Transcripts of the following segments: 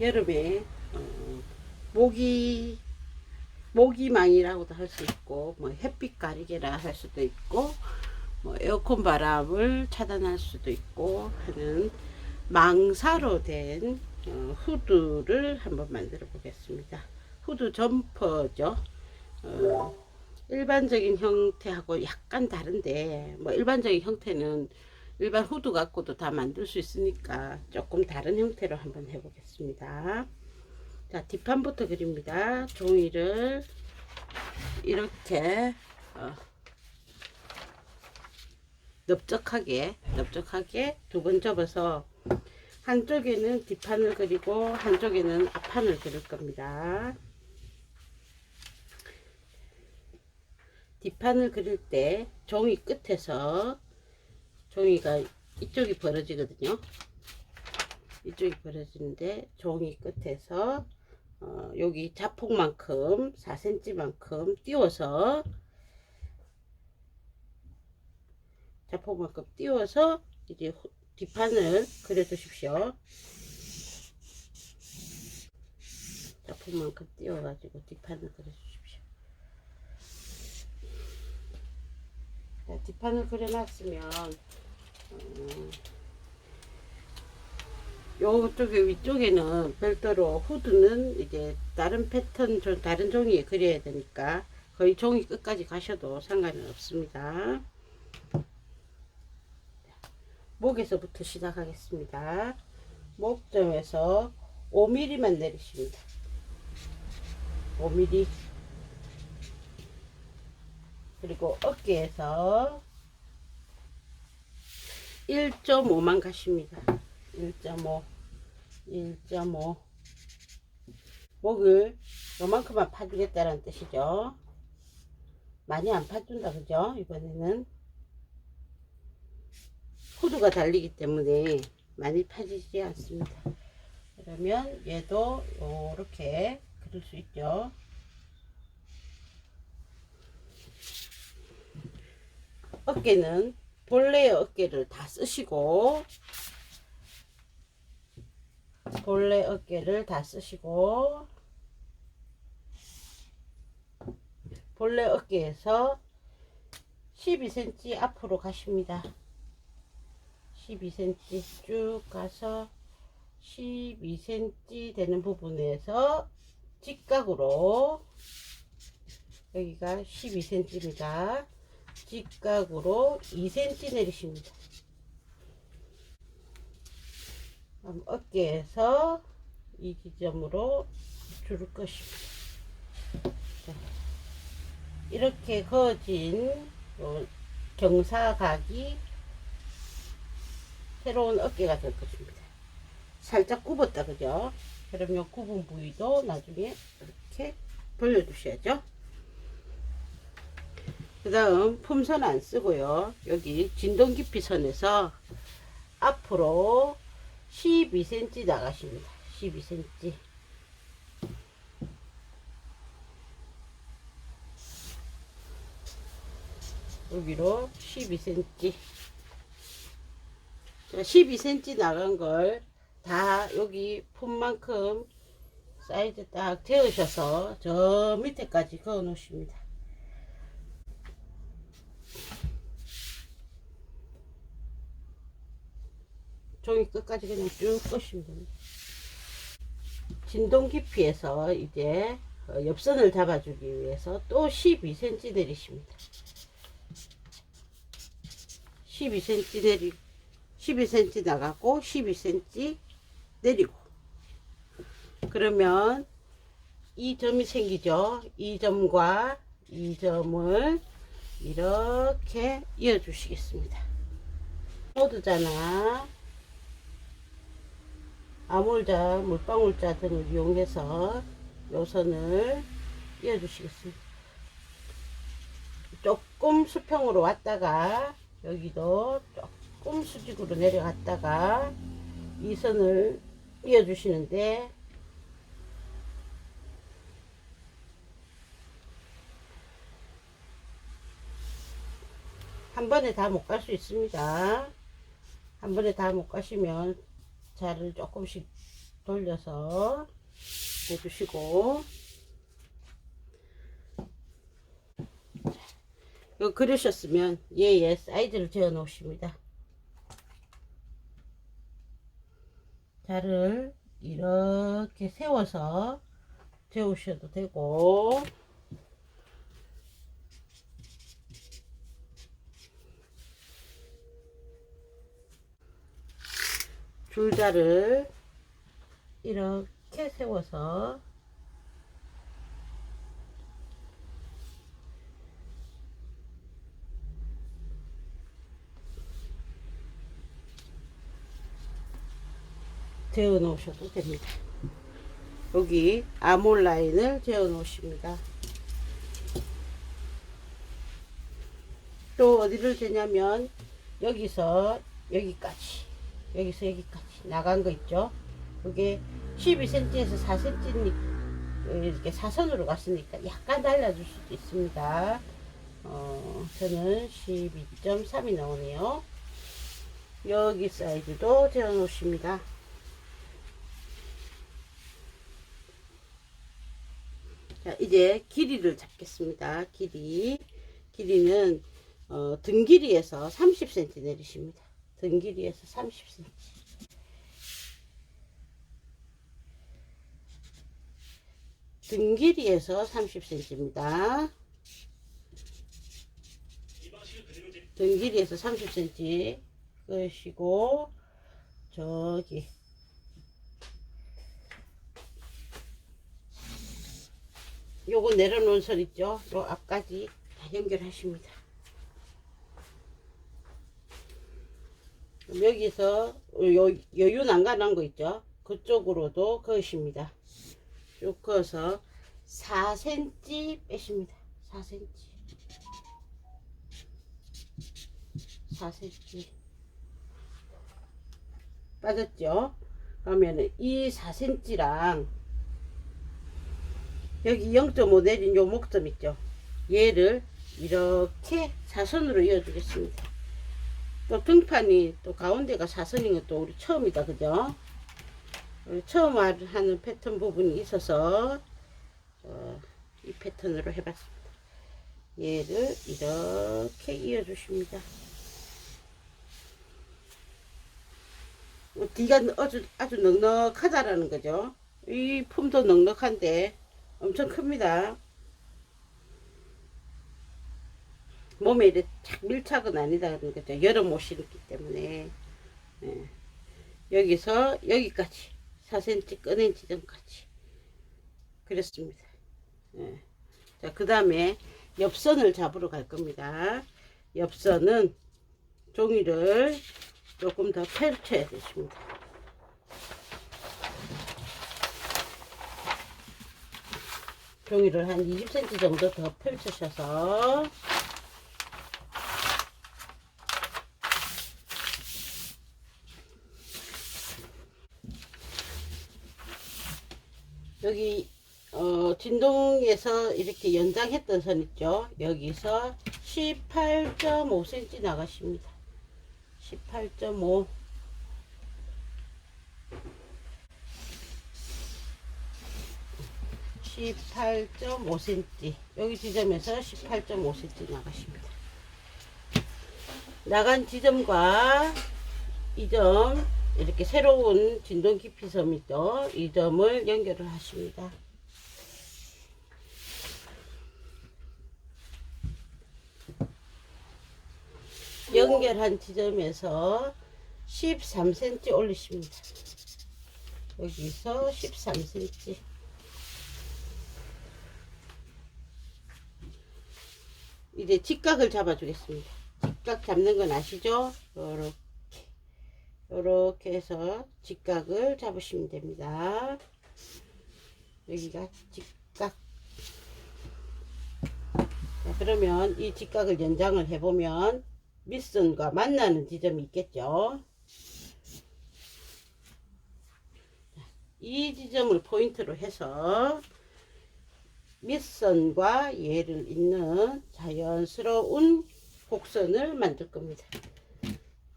여름에 어, 모기 모기망이라고도 할 수 있고 뭐 햇빛 가리개라 할 수도 있고 뭐 에어컨 바람을 차단할 수도 있고 하는 망사로 된 어, 후드를 한번 만들어 보겠습니다. 후드 점퍼죠. 어, 일반적인 형태하고 약간 다른데 뭐 일반적인 형태는 일반 후드 갖고도 다 만들 수 있으니까 조금 다른 형태로 한번 해보겠습니다. 자 뒷판부터 그립니다. 종이를 이렇게 어, 넓적하게 넓적하게 두 번 접어서 한쪽에는 뒷판을 그리고 한쪽에는 앞판을 그릴 겁니다. 뒷판을 그릴 때 종이 끝에서 종이가 이쪽이 벌어지거든요. 이쪽이 벌어지는데 종이 끝에서 어, 여기 자폭만큼 4cm만큼 띄워서 자폭만큼 띄워서 이제 후- 뒷판을 그려 주십시오. 자폭만큼 띄워 가지고 뒷판을 그려 주십시오. 자, 뒷판을 그려놨으면 음, 요쪽에 위쪽에는 별도로 후드는 이제 다른 패턴 좀 다른 종이에 그려야 되니까 거의 종이 끝까지 가셔도 상관은 없습니다. 목에서부터 시작하겠습니다. 목점에서 5mm만 내리십니다. 5mm 그리고 어깨에서 1.5만 가십니다. 1.5 1.5 목을 요만큼만 파주겠다는 뜻이죠. 많이 안 파준다 그죠? 이번에는 후드가 달리기 때문에 많이 파지지 않습니다. 그러면 얘도 이렇게 그릴 수 있죠. 어깨는 본래의 어깨를 다 쓰시고 본래 어깨를 다 쓰시고 본래 어깨에서 12cm 앞으로 가십니다. 12cm 쭉 가서 12cm 되는 부분에서 직각으로 여기가 12cm입니다. 직각으로 2cm 내리십니다. 어깨에서 이 지점으로 줄을 것입니다. 자, 이렇게 그어진 요 경사각이 새로운 어깨가 될 것입니다. 살짝 굽었다 그죠? 그러면 굽은 부위도 나중에 이렇게 벌려주셔야죠. 그 다음 품선 안 쓰고요. 여기 진동 깊이 선에서 앞으로 12cm 나가십니다. 12cm. 여기로 12cm. 자, 12cm 나간 걸 다 여기 품만큼 사이즈 딱 재으셔서 저 밑에까지 그어 놓으십니다. 종이 끝까지 그냥 쭉 꺼시면 됩니다. 진동 깊이에서 이제 어, 옆선을 잡아주기 위해서 또 12cm 내리십니다. 12cm 내리 12cm 나가고 12cm 내리고 그러면 이 점이 생기죠. 이 점과 이 점을 이렇게 이어 주시겠습니다. 모드잖아. 아몰자, 물방울자 등을 이용해서 요선을 이어 주시겠습니다. 조금 수평으로 왔다가 여기도 조금 수직으로 내려갔다가 이 선을 이어 주시는데 한 번에 다 못 갈 수 있습니다. 한 번에 다 못 가시면 자를 조금씩 돌려서 해주시고 이거 그러셨으면 얘의 사이즈를 재어 놓으십니다. 자를 이렇게 세워서 재우셔도 되고 줄자를 이렇게 세워서 재어 놓으셔도 됩니다. 여기 아몰 라인을 재어 놓으십니다. 또 어디를 재냐면 여기서 여기까지 여기서 여기까지 나간 거 있죠? 이게 12cm에서 4cm 이렇게 사선으로 갔으니까 약간 달라질 수도 있습니다. 어, 저는 12.3이 나오네요. 여기 사이즈도 재어 놓으십니다. 자 이제 길이를 잡겠습니다. 길이. 길이는 어, 등 길이에서 30cm 내리십니다. 등 길이에서 30cm. 등 길이에서 30cm입니다. 등 길이에서 30cm 끄시고 저기 요거 내려놓은 선 있죠? 요 앞까지 다 연결하십니다. 여기서 요, 여유 난간한 거 있죠? 그쪽으로도 그으십니다. 쭉 그어서 4cm 빼십니다. 4cm. 4cm. 빠졌죠? 그러면은 이 4cm랑 여기 0.5 내린 요 목점 있죠? 얘를 이렇게 사선으로 이어주겠습니다. 또 등판이 또 가운데가 사선인 것도 우리 처음이다 그죠? 처음 하는 패턴 부분이 있어서 어, 이 패턴으로 해봤습니다. 얘를 이렇게 이어주십니다. 어, 뒤가 아주, 아주 넉넉하다라는 거죠? 이 품도 넉넉한데 엄청 큽니다 몸에 이렇게 착 밀착은 아니다는 거죠. 여름 옷 입기 때문에. 예. 여기서 여기까지 4cm 꺼낸 지점까지 그랬습니다. 예. 자, 그 다음에 옆선을 잡으러 갈 겁니다. 옆선은 종이를 조금 더 펼쳐야 되십니다. 종이를 한 20cm 정도 더 펼치셔서 여기 어, 진동에서 이렇게 연장했던 선 있죠. 여기서 18.5cm 나가십니다. 18.5 18.5cm 여기 지점에서 18.5cm 나가십니다. 나간 지점과 이 점 이렇게 새로운 진동 깊이 섬이죠. 이 점을 연결을 하십니다. 연결한 지점에서 13cm 올리십니다. 여기서 13cm 이제 직각을 잡아주겠습니다. 직각 잡는 건 아시죠? 요렇게 요렇게 해서 직각을 잡으시면 됩니다. 여기가 직각 자, 그러면 이 직각을 연장을 해보면 밑선과 만나는 지점이 있겠죠. 이 지점을 포인트로 해서 밑선과 얘를 잇는 자연스러운 곡선을 만들 겁니다.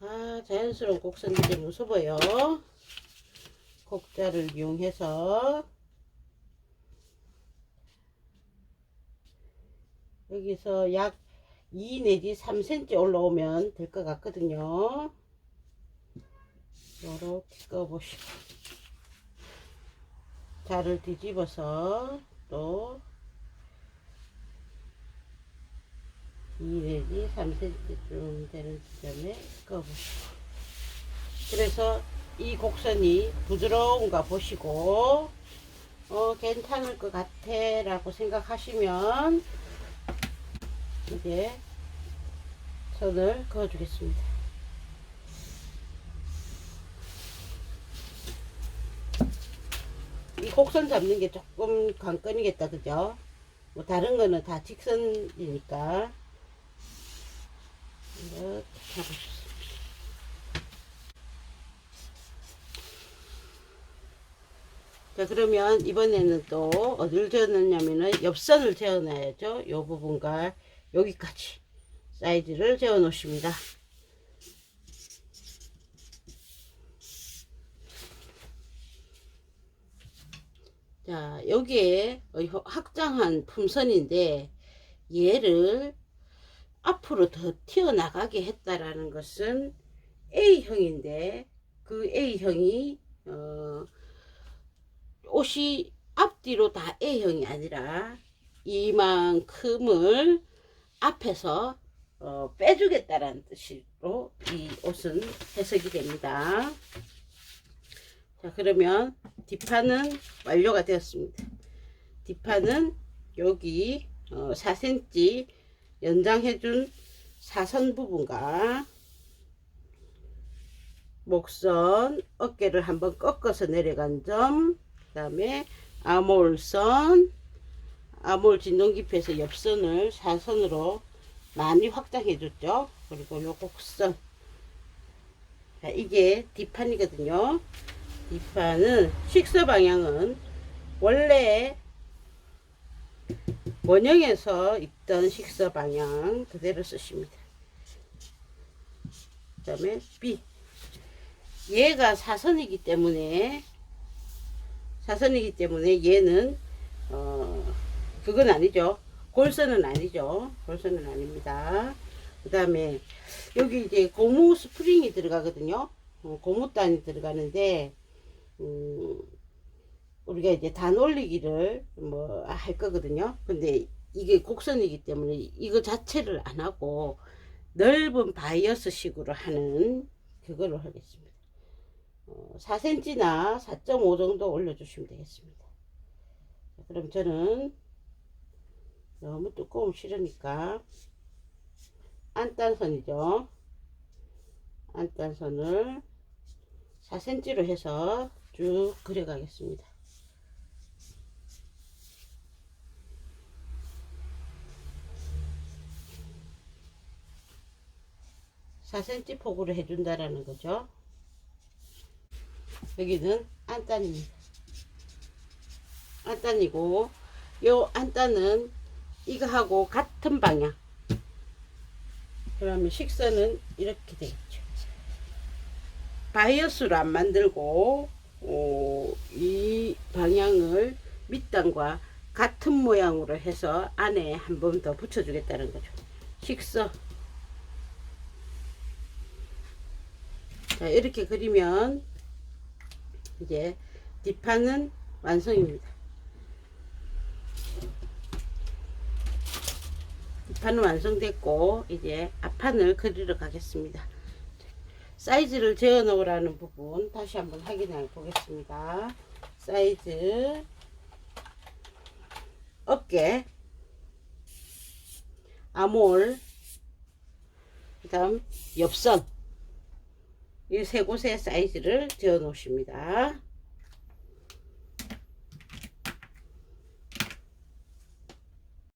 아, 자연스러운 곡선이 좀 무서워요. 곡자를 이용해서 여기서 약 2 내지 3cm 올라오면 될 것 같거든요. 요렇게 꺼보시고 자를 뒤집어서 또 2 내지 3cm쯤 되는 지점에 꺼보시고. 그래서 이 곡선이 부드러운가 보시고 어 괜찮을 것 같아 라고 생각하시면 이제 선을 그어 주겠습니다. 이 곡선 잡는 게 조금 관건이겠다 그죠? 뭐 다른 거는 다 직선이니까 이렇게 잡으셨습니다 자 그러면 이번에는 또 어디를 재어놓냐면은 옆선을 재어놔야죠. 요 부분과 여기까지 사이즈를 재어 놓습니다. 자 여기에 확장한 품선인데 얘를 앞으로 더 튀어나가게 했다라는 것은 A형인데 그 A형이 어 옷이 앞뒤로 다 A형이 아니라 이만큼을 앞에서 어, 빼주겠다라는 뜻으로 이 옷은 해석이 됩니다. 자 그러면 뒷판은 완료가 되었습니다. 뒷판은 여기 어, 4cm 연장해준 사선 부분과 목선 어깨를 한번 꺾어서 내려간 점, 그 다음에 아몰선, 아몰 진동 깊이에서 옆선을 사선으로 많이 확장해 줬죠. 그리고 요 곡선. 자, 이게 뒷판이거든요. 뒷판은 식서 방향은 원래 원형에서 있던 식서 방향 그대로 쓰십니다. 그 다음에 B. 얘가 사선이기 때문에 사선이기 때문에 얘는 어 그건 아니죠. 골선은 아니죠. 골선은 아닙니다. 그 다음에 여기 이제 고무 스프링이 들어가거든요. 어, 고무단이 들어가는데 음, 우리가 이제 단 올리기를 뭐 할 거거든요. 근데 이게 곡선이기 때문에 이거 자체를 안 하고 넓은 바이어스 식으로 하는 그걸로 하겠습니다. 어, 4cm나 4.5 정도 올려주시면 되겠습니다. 그럼 저는 너무 두꺼우면 싫으니까 안단선이죠. 안단선을 4cm로 해서 쭉 그려가겠습니다. (4cm) 폭으로 해준다라는 거죠. 여기는 안단입니다 안단이고 요 안단은 이거하고 같은 방향. 그러면 식선은 이렇게 되겠죠. 바이어스로 안 만들고 어, 이 방향을 밑단과 같은 모양으로 해서 안에 한 번 더 붙여 주겠다는 거죠. 식서 자 이렇게 그리면 이제 뒷판은 완성입니다. 뒷판은 완성됐고 이제 앞판을 그리러 가겠습니다. 사이즈를 재어 놓으라는 부분 다시 한번 확인해 보겠습니다. 사이즈 어깨 아몰 그 다음 옆선 이 세 곳의 사이즈를 재어 놓습니다